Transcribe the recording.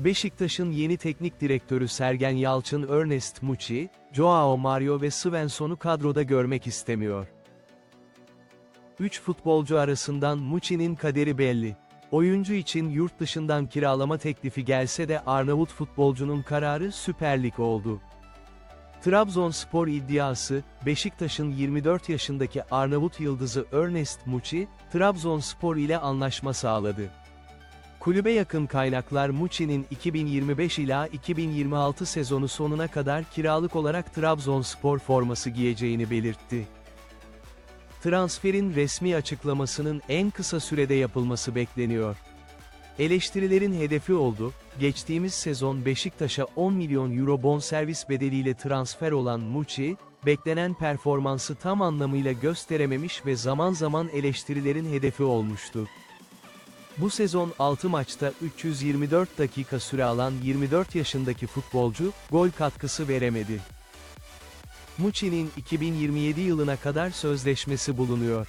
Beşiktaş'ın yeni teknik direktörü Sergen Yalçın Ernest Muçi, Joao Mario ve Svensson'u kadroda görmek istemiyor. Üç futbolcu arasından Muçi'nin kaderi belli. Oyuncu için yurt dışından kiralama teklifi gelse de Arnavut futbolcunun kararı Süper Lig oldu. Trabzonspor iddiası, Beşiktaş'ın 24 yaşındaki Arnavut yıldızı Ernest Muçi, Trabzonspor ile anlaşma sağladı. Kulübe yakın kaynaklar Muçi'nin 2025 ila 2026 sezonu sonuna kadar kiralık olarak Trabzonspor forması giyeceğini belirtti. Transferin resmi açıklamasının en kısa sürede yapılması bekleniyor. Eleştirilerin hedefi oldu, geçtiğimiz sezon Beşiktaş'a 10 milyon euro bonservis bedeliyle transfer olan Muçi, beklenen performansı tam anlamıyla gösterememiş ve zaman zaman eleştirilerin hedefi olmuştu. Bu sezon 6 maçta 324 dakika süre alan 24 yaşındaki futbolcu, gol katkısı veremedi. Muçi'nin 2027 yılına kadar sözleşmesi bulunuyor.